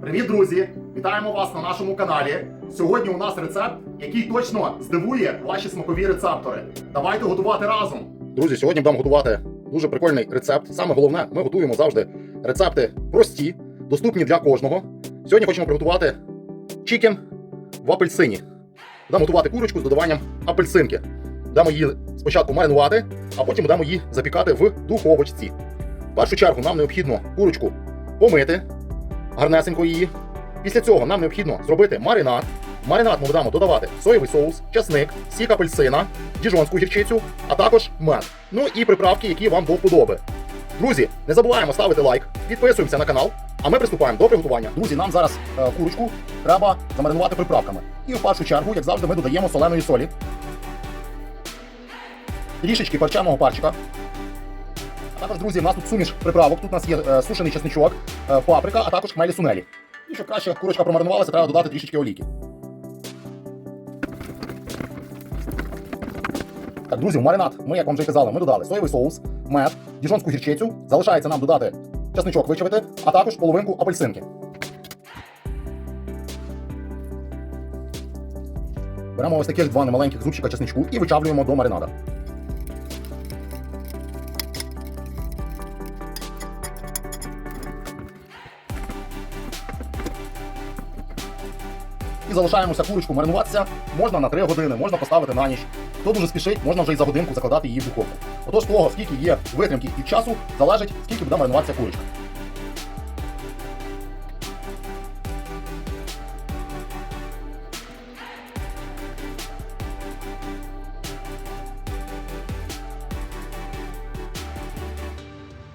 Привіт, друзі! Вітаємо вас на нашому каналі. Сьогодні у нас рецепт, який точно здивує ваші смакові рецептори. Давайте готувати разом. Друзі, сьогодні будемо готувати дуже прикольний рецепт. Саме головне, ми готуємо завжди рецепти прості, доступні для кожного. Сьогодні хочемо приготувати чікен в апельсині. Будемо готувати курочку з додаванням апельсинки. Будемо її спочатку маринувати, а потім будемо її запікати в духовочці. В першу чергу нам необхідно курочку помити, гарнесенько її. Після цього нам необхідно зробити маринад. В маринад ми будемо додавати соєвий соус, часник, сік апельсина, діжонську гірчицю, а також мед. Ну і приправки, які вам до вподоби. Друзі, не забуваємо ставити лайк, підписуємося на канал, а ми приступаємо до приготування. Друзі, нам зараз е, курочку треба замаринувати приправками. І в першу чергу, як завжди, ми додаємо соленої солі, трішечки перченого парчика. Також, друзі, у нас тут суміш приправок. Тут у нас є е, сушений чесничок, е, паприка, а також хмелі сунелі. І щоб краще курочка промаринувалася, треба додати трішечки олійки. Так, друзі, в маринад ми, як вам вже казали, ми додали соєвий соус, мед, діжонську гірчицю. Залишається нам додати чесничок вичавити, а також половинку апельсинки. Беремо ось таких два немаленьких зубчика чесничку і вичавлюємо до маринада. І залишаємося курочку маринуватися. Можна на 3 години, можна поставити на ніч. Хто дуже спішить, можна вже й за годинку закладати її в духовку. Отож, того, скільки є витримки від часу, залежить, скільки буде маринуватися курочка.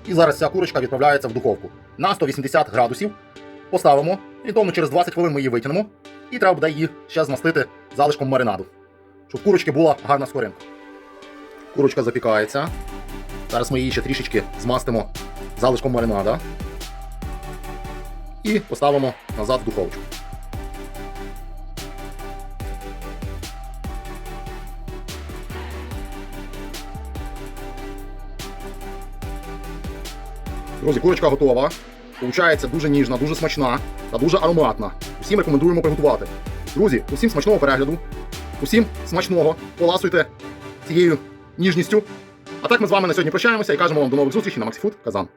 І зараз ця курочка відправляється в духовку на 180 градусів. Поставимо, і тому через 20 хвилин ми її витягнемо. І треба буде її ще змастити залишком маринаду, щоб курочки була гарна скоринка. Курочка запікається. Зараз ми її ще трішечки змастимо залишком маринада. І поставимо назад в духовочку. Друзі, курочка готова. Получається дуже ніжна, дуже смачна та дуже ароматна. Усім рекомендуємо приготувати. Друзі, усім смачного перегляду, усім смачного, поласуйте цією ніжністю. А так ми з вами на сьогодні прощаємося і кажемо вам до нових зустрічей на MaxiFood Казан.